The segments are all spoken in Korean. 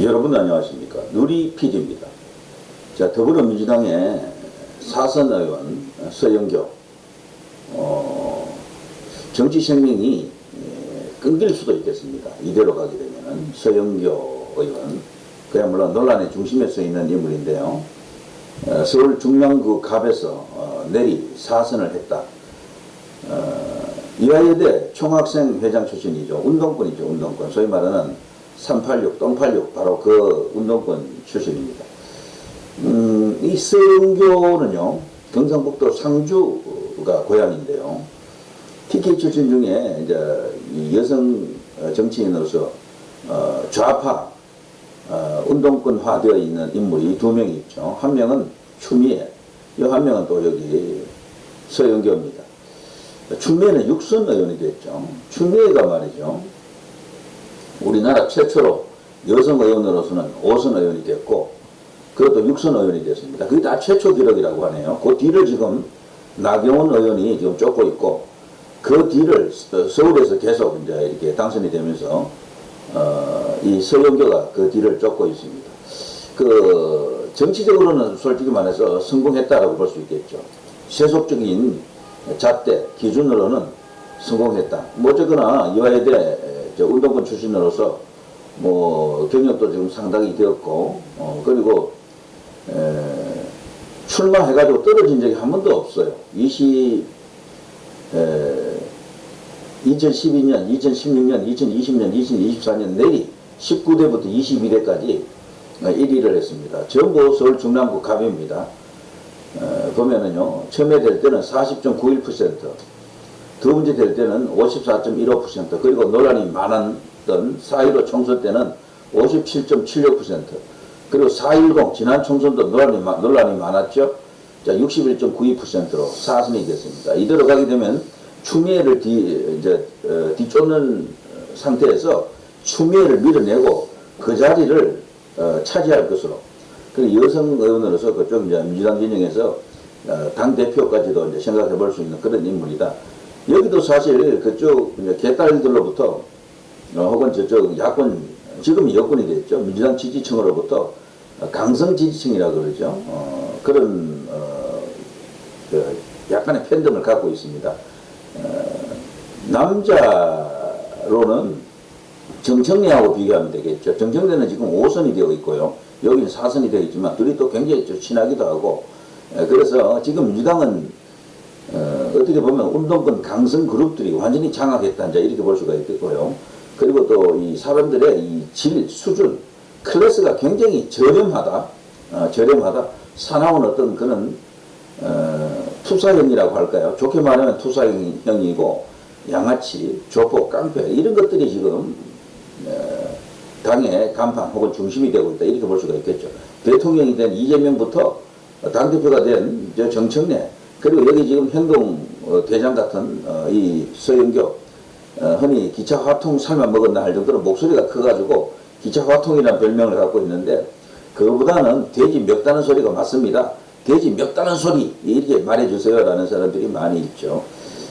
여러분 안녕하십니까. 누리 PD입니다. 자, 더불어민주당의 사선 의원 서영교, 어, 정치 생명이 예, 끊길 수도 있겠습니다. 이대로 가게 되면은 서영교 의원, 그야말로 논란의 중심에 서 있는 인물인데요. 어, 서울 중랑구 갑에서 어, 내리 사선을 했다. 어, 이화여대 총학생 회장 출신이죠. 운동권이죠. 운동권. 소위 말하는 386, 똥86 바로 그 운동권 출신입니다. 음, 이 서영교는요. 경상북도 상주가 고향인데요. TK 출신 중에 이제 이 여성 어, 정치인으로서 어, 좌파 어, 운동권화 되어 있는 인물이 두 명이 있죠. 한 명은 추미애, 이한 명은 또 여기 서영교입니다. 추미애는 육선 의원이 됐죠. 추미애가 말이죠. 우리나라 최초로 여성 의원으로서는 5선 의원이 됐고 그것도 6선 의원이 됐습니다. 그게 다 최초 기록이라고 하네요. 그 뒤를 지금 나경원 의원이 지금 쫓고 있고 그 뒤를 서- 서울에서 계속 이제 이렇게 당선이 되면서 어, 이 서영교가 그 뒤를 쫓고 있습니다. 그 정치적으로는 솔직히 말해서 성공했다라고 볼 수 있겠죠. 세속적인 잣대 기준으로는 성공했다. 뭐 어쨌거나 이화여대 저 운동권 출신으로서 뭐 경력도 지금 상당히 되었고 어, 그리고 에, 출마해가지고 떨어진 적이 한 번도 없어요. 20 에, 2012년, 2016년, 2020년, 2024년 내리 19대부터 21대까지 1위를 했습니다. 전부 서울 중남구 갑입니다. 어, 보면은요, 처음에 될 때는 40.91%, 두 번째 될 때는 54.15%, 그리고 논란이 많았던 4.15 총선 때는 57.76%, 그리고 4.10 지난 총선도 논란이, 마- 논란이 많았죠. 자, 61.92%로 사선이 됐습니다. 이대로 가게 되면 추미애를 뒤, 이제, 어, 뒤쫓는 상태에서 추미애를 밀어내고 그 자리를 어, 차지할 것으로 그리고 여성 의원으로서 그쪽 이제 민주당 진영에서 어, 당 대표까지도 이제 생각해 볼 수 있는 그런 인물이다. 여기도 사실 그쪽 개딸들로부터 어, 혹은 저쪽 야권 지금 여권이 됐죠 민주당 지지층으로부터 어, 강성 지지층이라고 그러죠. 어, 그런 어, 그 약간의 팬덤을 갖고 있습니다. 어, 남자로는 정청래하고 비교하면 되겠죠. 정청래는 지금 5선이 되어 있고요. 여기는 4선이 되어 있지만 둘이 또 굉장히 좀 친하기도 하고 에, 그래서 지금 민주당은 어, 어떻게 보면 운동권 강성 그룹들이 완전히 장악했다 이제 이렇게 볼 수가 있겠고요. 그리고 또 이 사람들의 이 질, 수준, 클래스가 굉장히 저렴하다. 어, 저렴하다. 사나운 어떤 그런 어, 투사형이라고 할까요? 좋게 말하면 투사형이고 양아치, 조폭, 깡패 이런 것들이 지금 어, 당의 간판 혹은 중심이 되고 있다 이렇게 볼 수가 있겠죠. 대통령이 된 이재명부터 당대표가 된저 정청래 그리고 여기 지금 행동 어, 대장 같은 어, 이 서영교 어, 흔히 기차 화통 살만 먹었나 할 정도로 목소리가 커가지고 기차 화통이라는 별명을 갖고 있는데 그거보다는 돼지 멱다는 소리가 맞습니다. 돼지 멱다는 소리 이렇게 말해주세요 라는 사람들이 많이 있죠.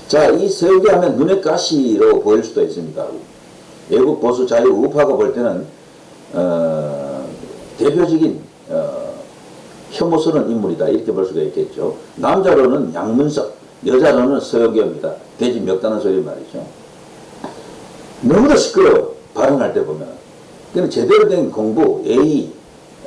자, 이 서영교 하면 눈에 가시로 보일 수도 있습니다. 외국 보수 자유 우파가 볼 때는 어, 대표적인 어, 혐오스러운 인물이다 이렇게 볼 수가 있겠죠. 남자로는 양문석, 여자로는 서영교입니다. 돼지 멱다는 소리 말이죠. 너무나 시끄러워 발언할 때 보면. 그는 제대로 된 공부, 예의,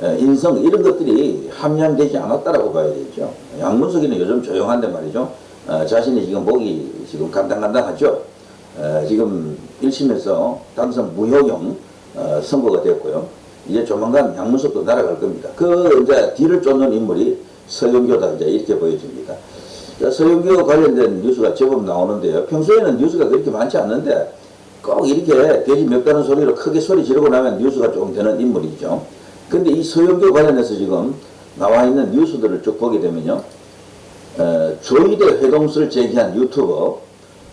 어, 인성 이런 것들이 함량되지 않았다라고 봐야 되죠. 양문석이는 요즘 조용한데 말이죠. 어, 자신이 지금 목이 지금 간당간당하죠. 어, 지금 1심에서 당선 무효형 어, 선고가 됐고요. 이제 조만간 양문석도 날아갈 겁니다. 그 이제 뒤를 쫓는 인물이 서영교다 이제 이렇게 보여집니다. 자, 서영교 관련된 뉴스가 제법 나오는데요. 평소에는 뉴스가 그렇게 많지 않는데 꼭 이렇게 돼지 멱다는 소리로 크게 소리 지르고 나면 뉴스가 조금 되는 인물이죠. 근데 이 서영교 관련해서 지금 나와 있는 뉴스들을 쭉 보게 되면요. 어, 조이대 회동설 제기한 유튜버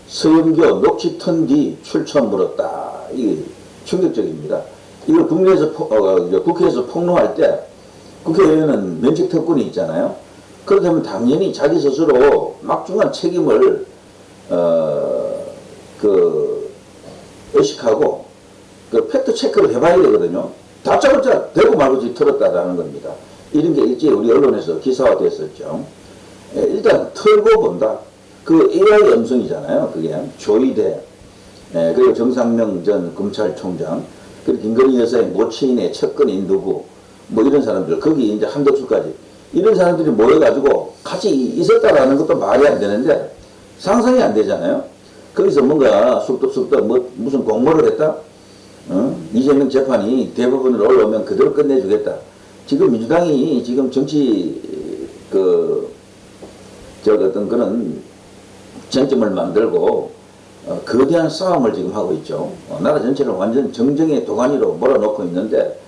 서영교 녹취 턴 뒤 출처 물었다. 이게 충격적입니다. 이걸 국내에서 포- 어, 국회에서 폭로할 때 국회의원은 면책 특권이 있잖아요. 그렇다면 당연히 자기 스스로 막중한 책임을 어, 그 의식하고 그 팩트 체크를 해봐야 되거든요. 다짜고짜 대고 말고지 털었다라는 겁니다. 이런 게 일제히 우리 언론에서 기사화 됐었죠. 예, 일단 털고 본다. 그 AI 음성이잖아요. 그게 조이대 예, 그리고 정상명 전 검찰총장 그리고 김건희 여사의 모친의 첫건인 누구 뭐 이런 사람들 거기 이제 한덕수까지 이런 사람들이 모여가지고 같이 있었다라는 것도 말이 안 되는데 상상이 안 되잖아요. 거기서 뭔가 쑥덕쑥덕 뭐 무슨 공모를 했다? 어? 이재명 재판이 대부분으로 올라오면 그대로 끝내주겠다. 지금 민주당이 지금 정치 그, 저 어떤 그런 쟁점을 만들고 어, 거대한 싸움을 지금 하고 있죠. 어, 나라 전체를 완전 정정의 도가니로 몰아넣고 있는데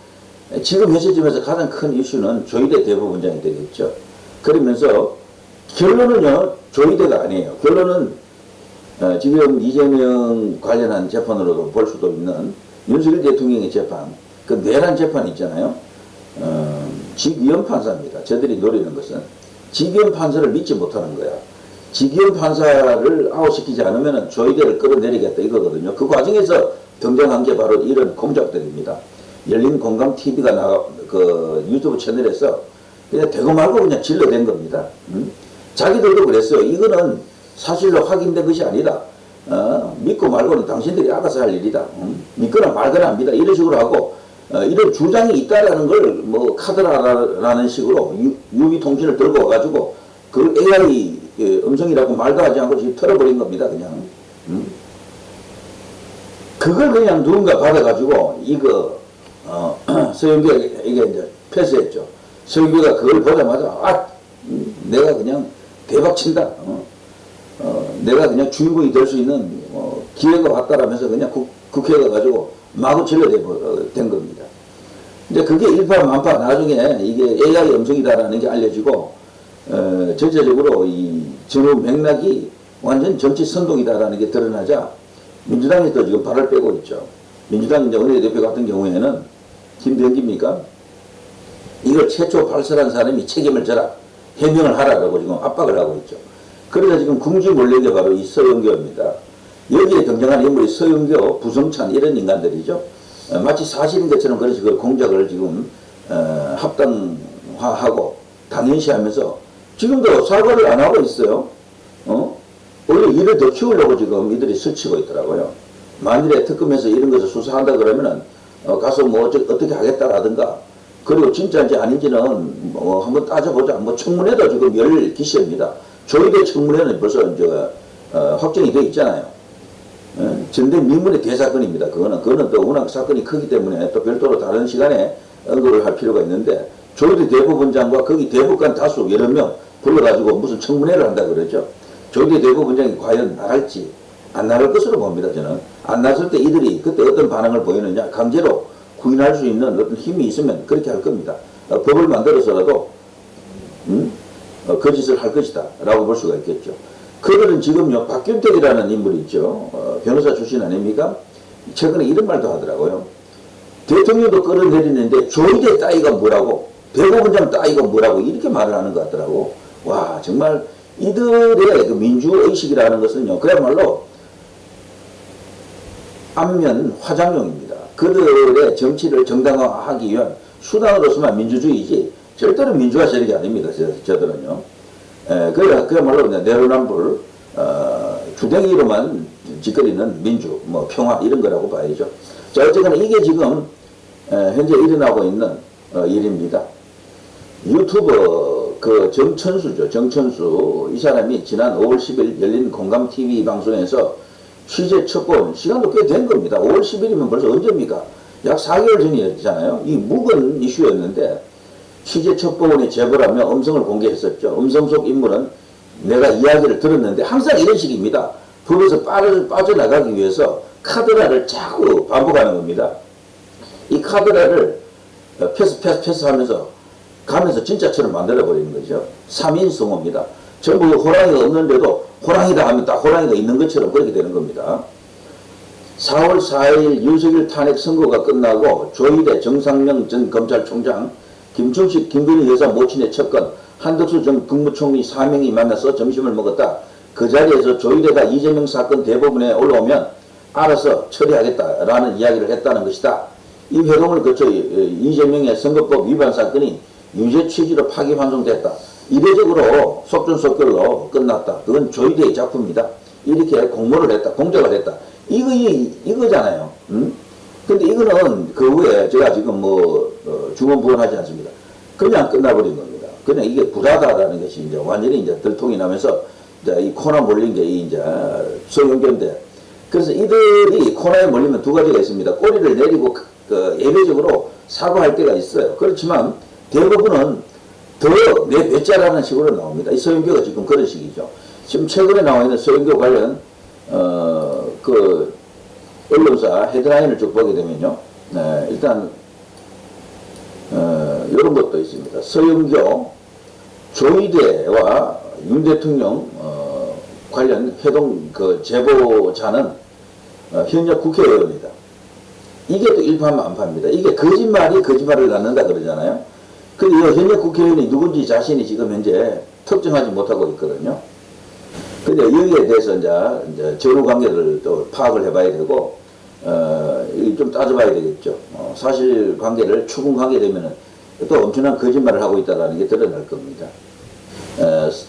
지금 현시점에서 가장 큰 이슈는 조희대 대법원장이 되겠죠. 그러면서 결론은요 조희대가 아니에요. 결론은 어, 지금 이재명 관련한 재판으로도 볼 수도 있는 윤석열 대통령의 재판, 그 내란 재판 있잖아요. 어, 직위원 판사입니다. 저들이 노리는 것은 직위원 판사를 믿지 못하는 거야. 직위원 판사를 아웃시키지 않으면 조희대를 끌어내리겠다 이거거든요. 그 과정에서 등장한 게 바로 이런 공작들입니다. 열린 공감 TV가 나가 그 유튜브 채널에서 그냥 대고 말고 그냥 질러댄 겁니다. 음? 자기들도 그랬어요. 이거는 사실로 확인된 것이 아니다. 어, 믿고 말고는 당신들이 알아서 할 일이다. 음? 믿거나 말거나 합니다. 이런 식으로 하고 어, 이런 주장이 있다라는 걸 뭐 카드라라는 식으로 유, 유비 통신을 들고 와가지고 그 AI 예, 음성이라고 말도 하지 않고 지금 털어버린 겁니다. 그냥. 음? 그걸 그냥 누군가 받아가지고 이거 어, 서영기가 이게 이제 패스했죠. 서영기가 그걸 보자마자 아 음, 내가 그냥 대박 친다. 어, 어, 내가 그냥 주인공이 될 수 있는 어, 기회가 왔다라면서 그냥 국, 국회에 가가지고 마구 질러댄 겁니다. 이제 그게 일파만파 나중에 이게 AI 음성이다라는 게 알려지고 어, 전체적으로 이 전후 맥락이 완전 정치 선동이다라는 게 드러나자 민주당이 또 지금 발을 빼고 있죠. 민주당 이제 원내대표 같은 경우에는 김대영입니까? 이걸 최초 발설한 사람이 책임을 져라. 해명을 하라라고 지금 압박을 하고 있죠. 그래서 지금 궁지 몰린 게 바로 이 서영교입니다. 여기에 등장하는 인물이 서영교, 부성찬 이런 인간들이죠. 어, 마치 사실인 것처럼 그래서 그 공작을 지금 어, 합당화하고 당연시하면서 지금도 사과를 안 하고 있어요. 어? 원래 일을 더 키우려고 지금 이들이 스치고 있더라고요. 만일에 특검에서 이런 것을 수사한다 그러면은 어, 가서 뭐 어쩌, 어떻게 하겠다라든가 그리고 진짜인지 아닌지는 뭐 한번 따져보자. 뭐 청문회도 지금 열 기시입니다. 조희대 청문회는 벌써 이제 어, 확정이 돼 있잖아요. 예, 전대 민문의 대사건입니다. 그거는 그거는 또 워낙 사건이 크기 때문에 또 별도로 다른 시간에 언급을 할 필요가 있는데 조희대 대법원장과 거기 대법관 다수 여러 명 불러가지고 무슨 청문회를 한다 그러죠. 조희대 대법원장이 과연 나갈지 안 나갈 것으로 봅니다. 저는 안 나설 때 이들이 그때 어떤 반응을 보이느냐 강제로 구인할 수 있는 어떤 힘이 있으면 그렇게 할 겁니다. 어, 법을 만들어서라도 음? 어, 거짓을 할 것이다 라고 볼 수가 있겠죠. 그들은 지금요 박균택이라는 인물이 있죠. 어, 변호사 출신 아닙니까? 최근에 이런 말도 하더라고요. 대통령도 끌어내리는데 조이대 따위가 뭐라고 대법원장 따위가 뭐라고 이렇게 말을 하는 것 같더라고. 와 정말 이들의 그 민주의식이라는 것은요 그야말로 안면 화장용입니다. 그들의 정치를 정당화하기 위한 수단으로서만 민주주의지 절대로 민주화 세력이 아닙니다. 저, 들은요 에, 그야, 그야말로 그냥 내로남불 어, 주댕이로만 짓거리는 민주, 뭐 평화 이런 거라고 봐야죠. 자 어쨌거나 이게 지금 에, 현재 일어나고 있는 어, 일입니다. 유튜버 그 정천수죠. 정천수 이 사람이 지난 5월 10일 열린 공감 TV 방송에서 취재 첩보 시간도 꽤 된 겁니다. 5월 10일이면 벌써 언제입니까? 약 4개월 전이었잖아요. 이 묵은 이슈였는데 취재 첩보원이 제보라며 음성을 공개했었죠. 음성 속 인물은 내가 이야기를 들었는데 항상 이런 식입니다. 빠져, 빠져나가기 위해서 카드라를 자꾸 반복하는 겁니다. 이 카드라를 어, 패스 패스 패스 하면서 가면서 진짜처럼 만들어버리는 거죠. 3인 성호입니다. 전부 호랑이가 없는데도 호랑이다 하면 딱 호랑이가 있는 것처럼 그렇게 되는 겁니다. 4월 4일 윤석열 탄핵 선고가 끝나고 조희대 정상명 전 검찰총장 김충식 김건희 여사 모친의 첫건 한덕수 전 국무총리 사명이 만나서 점심을 먹었다. 그 자리에서 조희대가 이재명 사건 대법원에 올라오면 알아서 처리하겠다라는 이야기를 했다는 것이다. 이 회동을 거쳐 이- 이재명의 선거법 위반 사건이 유죄 취지로 파기환송됐다. 이례적으로 속전속결로 끝났다. 그건 조이대의 작품이다. 이렇게 공모를 했다. 공작을 했다. 이거, 이, 이거잖아요. 음? 근데 이거는 그 후에 제가 지금 뭐, 어, 중원부원하지 않습니다. 그냥 끝나버린 겁니다. 그냥 이게 불하다라는 것이 이제 완전히 이제 들통이 나면서 이제 이 코너 몰린 게이 이제 소형견인데 그래서 이들이 코너에 몰리면 두 가지가 있습니다. 꼬리를 내리고 그, 그 예외적으로 사과할 때가 있어요. 그렇지만 대부분은 더내 배짜라는 식으로 나옵니다. 이 서영교가 지금 그런 식이죠. 지금 최근에 나와 있는 서영교 관련 어 그 언론사 헤드라인을 쭉 보게 되면요. 네, 일단 어, 이런 것도 있습니다. 서영교 조이대와 윤 대통령 어, 관련 회동 그 제보자는 어, 현역 국회의원이다. 이게 또 일파만파입니다. 이게 거짓말이 거짓말을 낳는다 그러잖아요. 이 현역 국회의원이 누군지 자신이 지금 현재 특정하지 못하고 있거든요. 근데 여기에 대해서 이제, 이제 전후 관계를 또 파악을 해봐야 되고, 어, 이좀 따져봐야 되겠죠. 어, 사실 관계를 추궁하게 되면은 또 엄청난 거짓말을 하고 있다는 게 드러날 겁니다. 어, 스-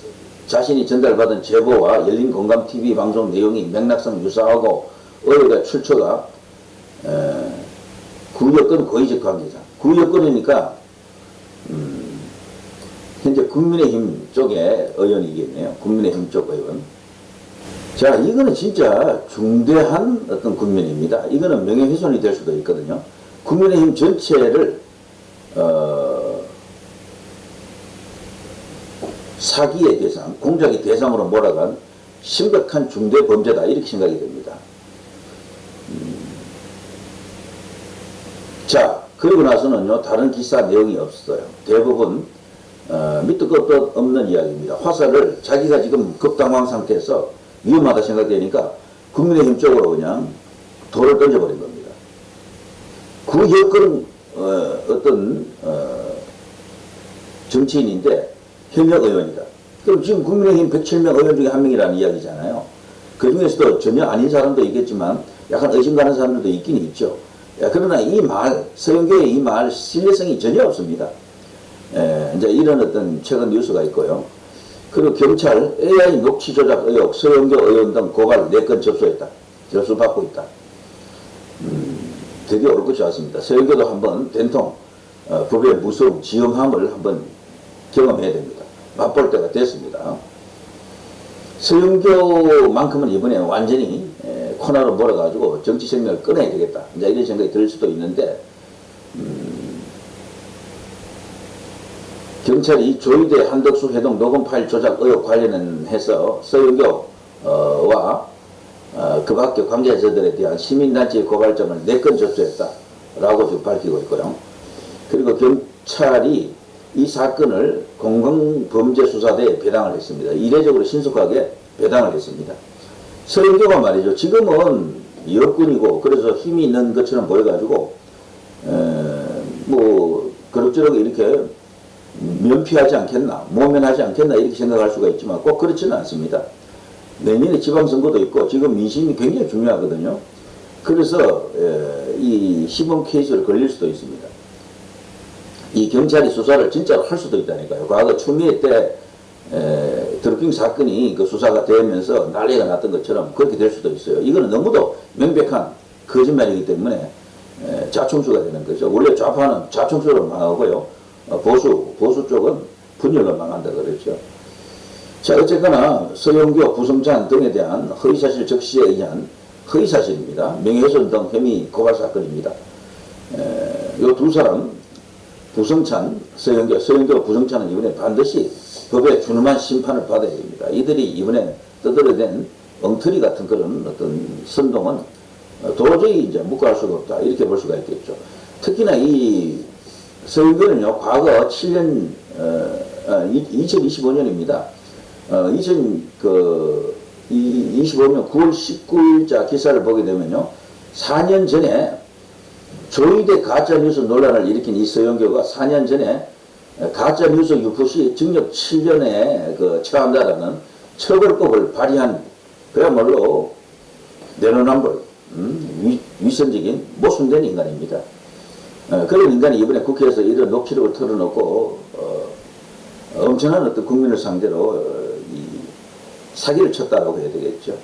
자신이 전달받은 제보와 열린 공감 TV 방송 내용이 맥락상 유사하고 의뢰가 출처가 에, 구여권 고의적 관계자. 구여권이니까 음, 현재 국민의힘 쪽의 의원이겠네요. 국민의힘 쪽 의원. 자, 이거는 진짜 중대한 어떤 국면입니다. 이거는 명예훼손이 될 수도 있거든요. 국민의힘 전체를 어, 사기의 대상, 공작의 대상으로 몰아간 심각한 중대 범죄다 이렇게 생각이 됩니다. 음. 자, 그리고 나서는요 다른 기사 내용이 없어요. 대부분 어, 밑도 끝도 없는 이야기입니다. 화살을 자기가 지금 급당황 상태에서 위험하다 생각되니까 국민의힘 쪽으로 그냥 돌을 던져버린 겁니다. 그 여건은 어, 어떤 어, 정치인인데 현역 의원이다. 그럼 지금 국민의힘 107명 의원 중에 한 명이라는 이야기잖아요. 그 중에서도 전혀 아닌 사람도 있겠지만 약간 의심 가는 사람들도 있긴 있죠. 야, 그러나 이 말, 서영교의 이 말 신뢰성이 전혀 없습니다. 에, 이제 이런 어떤 최근 뉴스가 있고요. 그리고 경찰 AI 녹취 조작 의혹 서영교 의원 등 고발 4건 접수했다. 접수받고 있다. 음, 드디어 올 것이 왔습니다. 서영교도 한번 된통 어, 법의 무서움, 지형함을 한번 경험해야 됩니다. 맛볼 때가 됐습니다. 서영교만큼은 이번에 완전히 에, 코너로 몰아가지고 정치 생명을 끊어야 되겠다. 이제 이런 생각이 들 수도 있는데 경찰이 조이대 한덕수 회동 녹음 파일 조작 의혹 관련해서 서영교와 어, 그 밖에 관계자들에 대한 시민단체 고발장을 4건 접수했다라고 지금 밝히고 있고요. 그리고 경찰이 이 사건을 공공범죄수사대에 배당을 했습니다. 이례적으로 신속하게 배당을 했습니다. 서영교가 말이죠. 지금은 여군이고 그래서 힘이 있는 것처럼 보여가지고 에, 뭐 그럭저럭 이렇게 면피하지 않겠나, 모면하지 않겠나 이렇게 생각할 수가 있지만 꼭 그렇지는 않습니다. 내년에 지방선거도 있고 지금 민심이 굉장히 중요하거든요. 그래서 에, 이 시범 케이스를 걸릴 수도 있습니다. 이 경찰이 수사를 진짜로 할 수도 있다니까요. 과거 추미애 때 에, 드루킹 사건이 그 수사가 되면서 난리가 났던 것처럼 그렇게 될 수도 있어요. 이거는 너무도 명백한 거짓말이기 때문에 에, 자충수가 되는 거죠. 원래 좌파는 자충수로 망하고요. 어, 보수, 보수 쪽은 분열로 망한다 그랬죠. 자, 어쨌거나 서영교, 부성찬 등에 대한 허위사실 적시에 의한 허위사실입니다. 명예훼손 등 혐의 고발 사건입니다. 이 두 사람, 부성찬, 서영교, 서영교, 부성찬은 이번에 반드시 법에 준엄한 심판을 받아야 됩니다. 이들이 이번에 떠들어댄 엉터리 같은 그런 어떤 선동은 어, 도저히 이제 묵과할 수가 없다. 이렇게 볼 수가 있겠죠. 특히나 이 서울교는요, 과거 7년, 어, 어, 2025년입니다. 어, 2000, 그, 이, 25년 9월 19일자 기사를 보게 되면요, 4년 전에 조이대 가짜뉴스 논란을 일으킨 이 서영교가 4년 전에 가짜뉴스 유포 시 징역 7년에 그 처한다라는 처벌법을 발의한 그야말로 내로남불, 음, 위, 위선적인 모순된 인간입니다. 어, 그런 인간이 이번에 국회에서 이런 녹취록을 털어놓고 어, 엄청난 어떤 국민을 상대로 어, 이 사기를 쳤다라고 해야 되겠죠.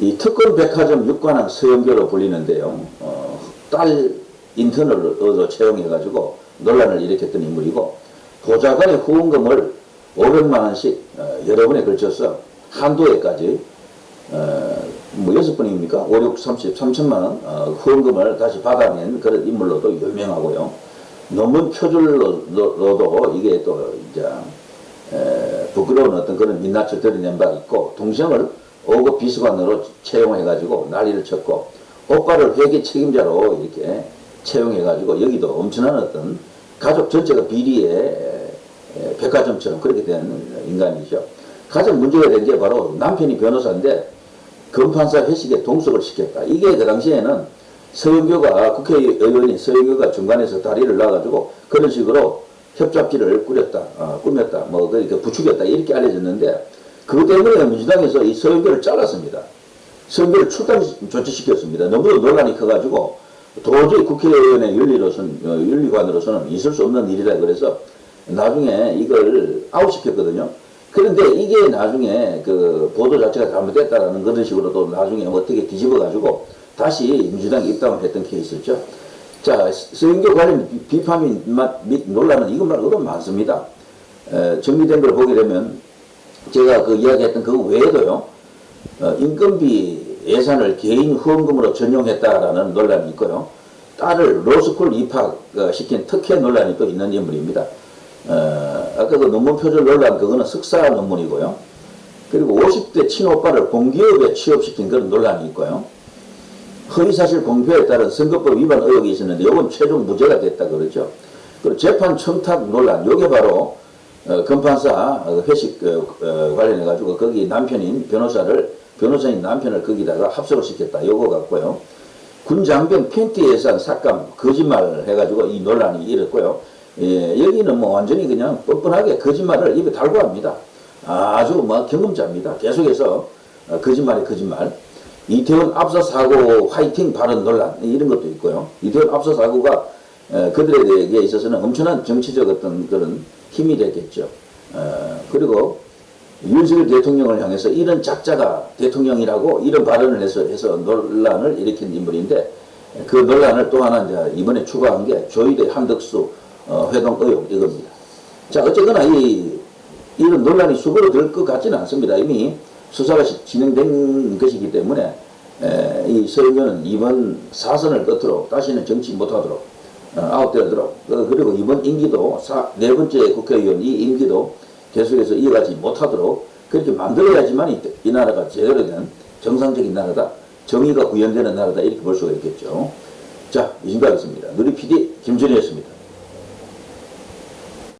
이 특권 백화점 육관왕 서영교로 불리는데요. 어, 딸 인턴을 얻어 채용해가지고 논란을 일으켰던 인물이고 보좌관의 후원금을 500만 원씩 어, 여러 번에 걸쳐서 한도에까지 어, 뭐 여섯 번입니까? 5, 6, 30, 3천만 원 어, 후원금을 다시 받아낸 그런 인물로도 유명하고요. 논문 표절로도 이게 또 이제 에, 부끄러운 어떤 그런 민낯을 드러낸 바 있고 동생을 5급 비서관으로 채용해가지고 난리를 쳤고 오빠를 회계 책임자로 이렇게 채용해가지고 여기도 엄청난 어떤 가족 전체가 비리의 에, 백화점처럼 그렇게 된 인간이죠. 가장 문제가 된 게 바로 남편이 변호사인데 검판사 회식에 동석을 시켰다. 이게 그 당시에는 서영교가 국회의원이 서영교가 중간에서 다리를 놔가지고 그런 식으로 협잡지를 꾸렸다, 어, 꾸몄다, 뭐 그러니까 부추겼다 이렇게 알려졌는데 그것 때문에 민주당에서 이 서영교를 잘랐습니다. 서영교를 출당 조치시켰습니다. 너무도 논란이 커가지고 도저히 국회의원의 윤리로서는 어, 윤리관으로서는 있을 수 없는 일이라 그래서 나중에 이걸 아웃시켰거든요. 그런데 이게 나중에 그 보도 자체가 잘못됐다라는 그런 식으로 또 나중에 어떻게 뒤집어가지고 다시 민주당에 입당을 했던 케이스죠. 자, 서영교 관련 비- 비판 및 논란은 이것 말고도 많습니다. 에, 정리된 걸 보게 되면 제가 그 이야기했던 그 외에도요, 어, 인건비 예산을 개인 후원금으로 전용했다라는 논란이 있고요. 딸을 로스쿨 입학시킨 특혜 논란이 또 있는 인물입니다. 어, 아까 그 논문 표절 논란 그거는 석사 논문이고요. 그리고 50대 친오빠를 공기업에 취업시킨 그런 논란이 있고요. 허위사실 공표에 따른 선거법 위반 의혹이 있었는데 이건 최종 무죄가 됐다 그러죠. 그리고 재판 청탁 논란 요게 바로 어, 검판사 어, 회식 어, 어, 관련해 가지고 거기 남편인 변호사를 변호사인 남편을 거기다가 합석을 시켰다 요거 같고요. 군장병 팬티 예산 삭감 거짓말 해가지고 이 논란이 일었고요. 예, 여기는 뭐 완전히 그냥 뻔뻔하게 거짓말을 입에 달고 합니다. 아주 뭐 경험자입니다. 계속해서 어, 거짓말이 거짓말. 이태원 압사 사고 화이팅 발언 논란 이런 것도 있고요. 이태원 압사 사고가 어, 그들에게 있어서는 엄청난 정치적 어떤 그런 힘이 됐겠죠. 어, 그리고 윤석열 대통령을 향해서 이런 작자가 대통령이라고 이런 발언을 해서 해서 논란을 일으킨 인물인데 그 논란을 또 하나 이제 이번에 추가한 게 조희대 한덕수 어, 회동 의혹 이겁니다. 자 어쨌거나 이 이런 논란이 수그러 들 것 같지는 않습니다. 이미 수사가 시- 진행된 것이기 때문에 에, 이 서영교는 이번 사선을 끝으로 다시는 정치 못하도록 어, 아웃되도록 어, 그리고 이번 임기도 사, 네 번째 국회의원 이 임기도 계속해서 이어가지 못하도록 그렇게 만들어야지만 이, 이 나라가 제대로 된 정상적인 나라다 정의가 구현되는 나라다 이렇게 볼 수가 있겠죠. 자, 이 정도 하겠습니다. 누리 PD 김준희였습니다.